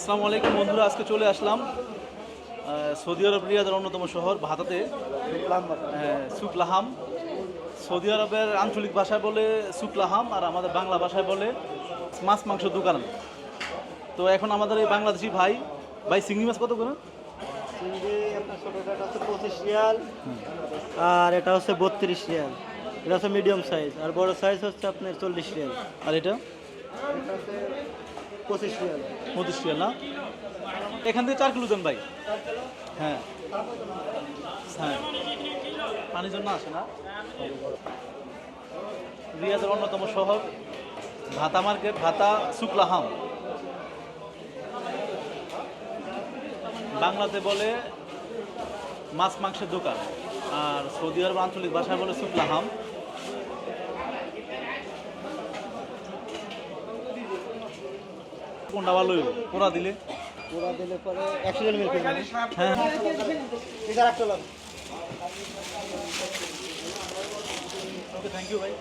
আসসালামু আলাইকুম বন্ধুরা আজকে চলে আসলাম সৌদি আরব রিয়াদের অন্যতম শহর ভাতাতে হ্যাঁ, সুকলাহাম। সৌদি আরবের আঞ্চলিক ভাষায় বলে সুকলাহাম আর আমাদের বাংলা ভাষায় বলে মাছ মাংস দোকান। তো এখন আমাদের এই বাংলাদেশি ভাই ভাই চিংড়ি মাছ কত করে? আর এটা হচ্ছে বত্রিশ রিয়াল। এটা হচ্ছে মিডিয়াম সাইজ আর বড় সাইজ হচ্ছে আপনার চল্লিশ রিয়াল। আর এটা? পঁচিশ পঁচিশ রিয়াল না? এখান থেকে চার কিলো দেন ভাই। হ্যাঁ। হ্যাঁ। পানির জন্য আসে না? রিয়াদের অন্যতম শহর ভাতা মার্কেট, ভাতা শুক্লাহাম বাংলাতে বলে মাছ মাংসের দোকান, আর সৌদি আরব আঞ্চলিক ভাষায় বলে শুক্লাহাম কোনটা ভালো হইব? পোড়া দিলে? পোড়া দিলে পরে একশো জন মিল হ্যাঁ। এটা রাখতে ওকে থ্যাংক ইউ ভাই।